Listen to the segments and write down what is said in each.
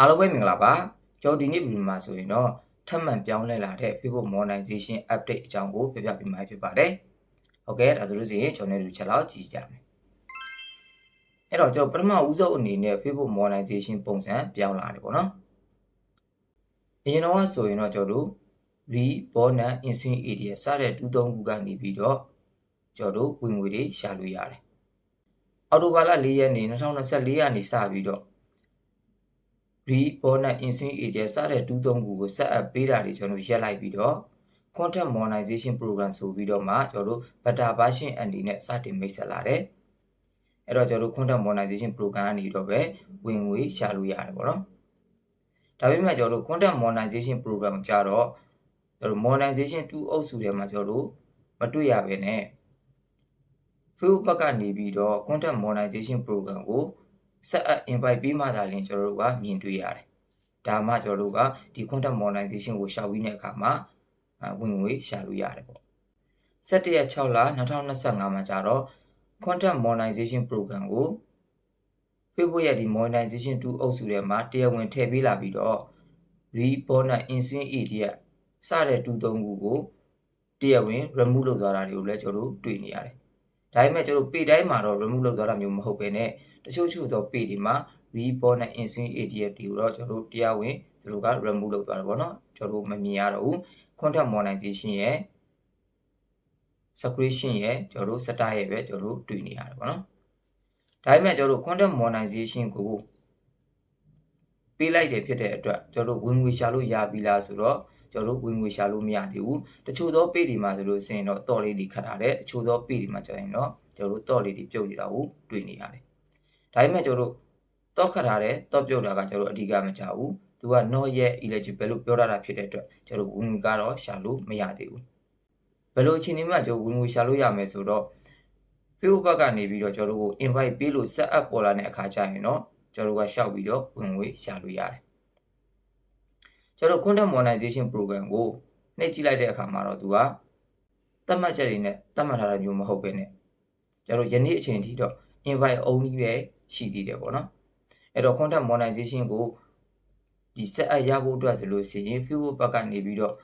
အားလုံးပဲမင်္ဂလာပါကျွန်တော်ဒီနေ့ဗီဒီယိုမှာဆိုရင်တော့ထပ်မံပြောင်းလဲလာတဲ့ Facebook monetization update အကြောင်းကိုပြပြပေးမှာဖြစ်ပါတယ်ဟုတ်ကဲ့ဒါဆိုလို့ရှိရင်ကျွန်တော်တို့ချက်လောက်ကြည့်ကြမယ်အဲ့တော့ကျွန်တော်ပထမဦးဆုံးအနေနဲ့ Facebook monetization ပုံစံပြောင်းလာတယ်ပေါ့နော်အရင်တော့ဆိုရင်တော့ကျွန်တော်တို့ re bonus instant area စတဲ့တူးသုံးခုကနေပြီးတော့ကျွန်တော်တို့ဝင်ငွေတွေရှာလို့ရတယ်အော်တိုဘာလ၄ရက်နေ့2024ရက်နေ့စပြီးတော့ re bonus instant area စတဲ့တူးသုံးခုကိုဆက်အပ်ပေးတာတွေကျွန်တော်ရက်လိုက်ပြီးတော့ content monetization program ဆိုပြီးတော့မှကျွန်တော်တို့ beta version အနေနဲ့စတင်မိတ်ဆက်လာတယ်အဲ့တော့ကျွန်တော်တို့ content monetization program ကနေတော့ပဲဝင်ငွေရှာလို့ရတယ်ပေါ့နော်ဒါပေမဲ့ကျွန်တော်တို့ content monetization program ကြတော့ကျွန်တော်တို့ monetization 2အုပ်စုထဲမှာကျွန်တော်တို့မတွေ့ရဘဲနဲ့ Facebook ဘက်ကနေပြီးတော့ content monetization program ကို ဆက်အပ် invite ပြီးမှသာလျှင်ကျွန်တော်တို့ကမြင်တွေ့ရတယ်။ဒါမှကျွန်တော်တို့ကဒီ content monetization ကိုရှောက်ပြီးတဲ့အခါမှာဝင်ငွေရှာလို့ရတယ်ပေါ့။17ရက်6လ2025မှာကျတော့ content monetization program ကို Facebook ရဲ့ဒီ monetization 2အုပ်စုထဲမှာတရားဝင်ထည့်ပေးလာပြီးတော့ rebonus instant area စတဲ့တူသုံးခုကိုတရားဝင် remove လုပ်သွားတာတွေကိုလည်းကျွန်တော်တို့တွေ့နေရတယ်။ ဒါပေမဲ့ကျွန်တော်တို့ page တိုင်းမှာတော့ remove လုပ်သွားတာမျိုးမဟုတ်ဘဲနဲ့တချို့ချို့သော page တွေမှာ rebonus instant area တွေကိုတော့ကျွန်တော်တို့တရားဝင်သူတို့က remove လုပ်သွားတယ်ပေါ့နော်။ကျွန်တော်တို့မမြင်ရတော့ဘူး။ content monetization ရဲ့ subscription ရဲ့ကျွန်တော်တို့ setter ရဲ့ပဲကျွန်တော်တို့တွေ့နေရတယ်ပေါ့နော်။ဒါပေမဲ့ကျွန်တော်တို့ content monetization ကိုပေးလိုက်တယ်ဖြစ်တဲ့အတွက်ကျွန်တော်တို့ဝင်ငွေရှာလို့ရပြီလားဆိုတော့ ကျွန်တော်တို့ဝင်ငွေရှာလို့မရသေးဘူးတချို့သော page တွေမှာဆိုလို့စရင်တော့တော့လေးတွေခတ်ထားတယ်တချို့သော page တွေမှာကျရင်တော့ကျွန်တော်တို့တော့လေးတွေပြုတ်နေတာကိုတွေ့နေရတယ်ဒါပေမဲ့ကျွန်တော်တို့တော့ခတ်ထားတယ်တော့ပြုတ်တာကကျွန်တော်တို့အဓိကမကြဘူးသူက not yet eligible လို့ပြောထားတာဖြစ်တဲ့အတွက်ကျွန်တော်တို့ဝင်ငွေကတော့ရှာလို့မရသေးဘူးဘယ်လိုအချိန်ဒီမှာကျွန်တော်ဝင်ငွေရှာလို့ရမယ်ဆိုတော့ Facebook ဘက်ကနေပြီးတော့ကျွန်တော်တို့ကို invite ပေးလို့ set up ပေါ်လာတဲ့အခါကျရင်တော့ကျွန်တော်တို့ကရှောက်ပြီးတော့ဝင်ငွေရှာလို့ရတယ် ကျွန်တော် content monetization program ကိုနှိပ်ကြည့်လိုက်တဲ့အခါမှာတော့သူကသတ်မှတ်ချက်တွေနဲ့သတ်မှတ်ထားတာမျိုးမဟုတ်ပဲနဲ့ကျွန်တော်ယနေ့အချိန်ထိတော့ invite only ပဲရှိသေးတယ်ပေါ့နော်အဲ့တော့ content monetization ကိုဒီ set up ရဖို့အတွက်ဆိုလို့ရှိရင် Facebook ဘက်ကနေပြီးတော့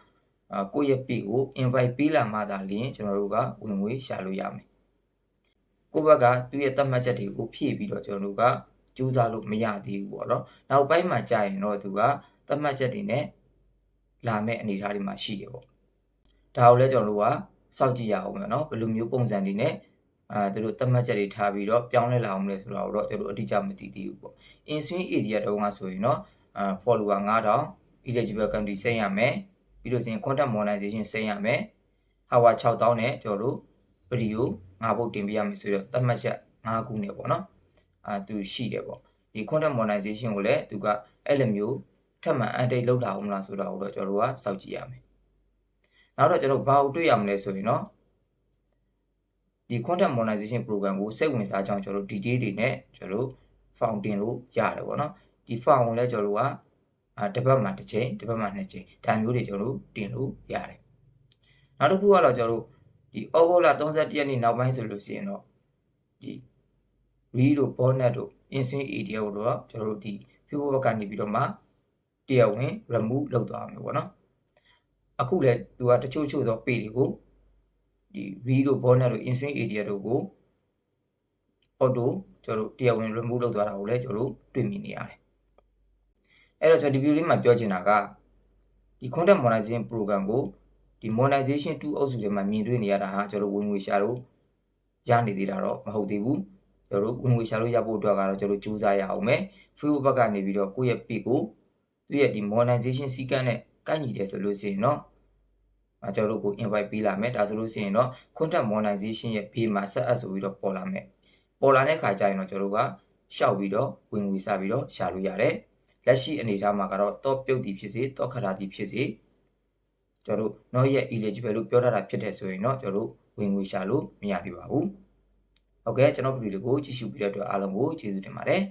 အာကိုယ့်ရဲ့ page ကို invite ပေးလာမှသာလျှင်ကျွန်တော်တို့ကဝင်ငွေရှာလို့ရမယ်ကိုယ့်ဘက်ကသူ့ရဲ့သတ်မှတ်ချက်တွေကိုဖြည့်ပြီးတော့ကျွန်တော်တို့ကကြိုးစားလို့မရသေးဘူးပေါ့နော်နောက်ပိုင်းမှာကြာရင်တော့သူက သတ်မှတ်ချက်တွေနဲ့လာမဲ့အနေအထားတွေမှာရှိတယ်ပေါ့ဒါကိုလည်းကျွန်တော်တို့ကစောင့်ကြည့်ရအောင်မယ်နော်ဘယ်လိုမျိုးပုံစံတွေနဲ့အာသူတို့သတ်မှတ်ချက်တွေထားပြီးတော့ပြောင်းလဲလာအောင်လဲဆိုတော့တော့ကျွန်တော်အတိအကျမသိသေးဘူးပေါ့ inswing area တုန်းကဆိုရင်တော့အာ follower 9000 eligible country စိမ့်ရမယ်ပြီးလို့ရှိရင် content monetization စိမ့်ရမယ် hour 6000နဲ့ကျွန်တော်တို့ video 5ပုတ်တင်ပေးရမယ်ဆိုတော့သတ်မှတ်ချက်5ခုနဲ့ပေါ့နော်အာသူရှိတယ်ပေါ့ဒီ content monetization ကိုလည်းသူကအဲ့လိုမျိုး ထပ်မံ update လုပ်လာအောင်မလားဆိုတော့တော့ကျွန်တော်တို့ကစောင့်ကြည့်ရမယ်နောက်တော့ကျွန်တော်ဘာကိုတွေ့ရမလဲဆိုရင်တော့ဒီ content monetization program ကိုစိတ်ဝင်စားကြောင်းကျွန်တော်တို့ detail တွေနဲ့ကျွန်တော်တို့ found တင်လို့ရတယ်ပေါ့နော်ဒီ found ကိုလည်းကျွန်တော်တို့ကအာတစ်ပတ်မှာတစ်ချိန်တစ်ပတ်မှာနှစ်ချိန်ဒါမျိုးတွေကျွန်တော်တို့တင်လို့ရတယ်နောက်တစ်ခုကတော့ကျွန်တော်တို့ဒီဩဂုတ်လ31ရက်နေ့နောက်ပိုင်းဆိုလို့ရှိရင်တော့ဒီ re တို့ bonnet တို့ instant area တို့တော့ကျွန်တော်တို့ဒီ Facebook ဘက်ကနေပြီးတော့မှ တရားဝင် remove လုပ်သွားမယ်ပေါ့နော်အခုလည်းသူကတချို့ချို့သော page တွေကိုဒီ re တို့ bonnet တို့ instant area တို့ကို auto ကျွန်တော်တို့တရားဝင် remove လုပ်သွားတာကိုလည်းကျွန်တော်တို့တွေ့မြင်နေရတယ်အဲ့တော့ကျွန်တော်ဒီ video လေးမှာပြောချင်တာကဒီ content monetization program ကိုဒီ monetization 2အုပ်စုထဲမှာမြင်တွေ့နေရတာဟာကျွန်တော်ဝင်ငွေရှာလို့ရနေသေးတာတော့မဟုတ်သေးဘူးကျွန်တော်တို့ဝင်ငွေရှာလို့ရဖို့အတွက်ကတော့ကျွန်တော်ကြိုးစားရအောင်မယ် Facebook ဘက်ကနေပြီးတော့ကိုယ့်ရဲ့ page ကို သူ့ရဲ့ဒီ monetization စည်းကမ်းနဲ့ကိုက်ညီတယ်ဆိုလို့ရှိရင်တော့အဲကျွန်တော်တို့ကို invite ပေးလာမယ်ဒါဆိုလို့ရှိရင်တော့ content monetization ရဲ့ဘေးမှာ set up ဆိုပြီးတော့ပေါ်လာမယ်ပေါ်လာတဲ့ခါကျရင်တော့ကျွန်တော်တို့ကရှောက်ပြီးတော့ဝင်ငွေစားပြီးတော့ရှာလို့ရတယ်လက်ရှိအနေအထားမှာကတော့ top ပြုတ်တီဖြစ်စေ top ခရာတီဖြစ်စေကျွန်တော်တို့ not yet eligible လို့ပြောထားတာဖြစ်တယ်ဆိုရင်တော့ကျွန်တော်တို့ဝင်ငွေရှာလို့မရသေးပါဘူးဟုတ်ကဲ့ကျွန်တော်ဗီဒီယိုလေးကိုကြည့်ရှုပြီးတဲ့အတွက်အားလုံးကိုကျေးဇူးတင်ပါတယ်